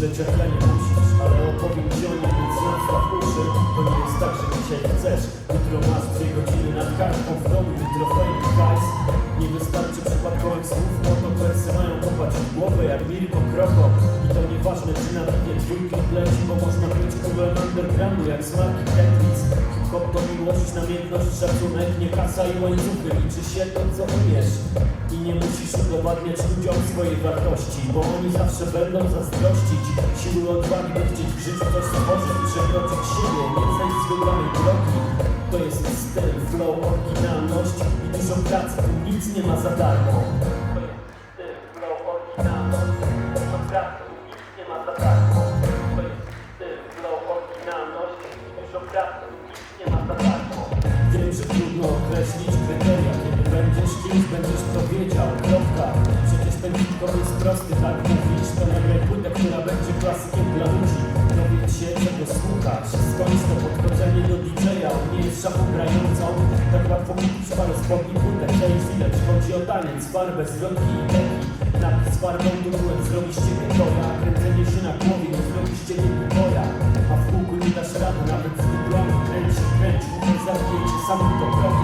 ja nie musisz Ale opowiem ci o nim, więc nastaw uszy To nie jest tak, że dzisiaj chcesz. Jutro masz dwie godziny nad kartką w domu Jutro fame guys Nie wystarczy przypadkowych słów No to wersy mają kopać w głowę jak Mirko Kroko. I to nieważne czy na piwie dwójki pleci Bo można być królem undergroundu jak Hip-hop miłość, namiętność, szacunek Nie kasa i łańcuchy, liczy się to co umiesz. I nie musisz udowadniać ludziom swojej wartości Bo oni zawsze będą zazdrościć. Siły odwagi, by chcieć w życiu coś stworzyć Przekroczyć siebie, nie zejść z wybranej drogi. To jest styl, flow, oryginalność. I dużo pracy, tu nic nie ma za darmo. Flow, oryginalność. Dużo pracy, tu nic nie ma za darmo. To jest styl, flow, oryginalność. Dużo pracy, tu nic nie ma za darmo Wiem, że trudno określić kryteria. Kiedy będziesz kimś, będziesz to wiedział, kropka. Przecież ten hip-hop jest prosty, tak mówisz. To nagraj płytę, która będzie klasykiem dla ludzi. Dowiedz się, czego słuchasz. Skończ to podchodzenie do DJ-a On nie jest szafą grającą Tak łatwo kupić parę spodni, płytę. Cześć, widać, chodzi o taniec, farbę, zwrotki i teki Napis farbą duet zrobi z ciebie toja Sabe o que eu quero?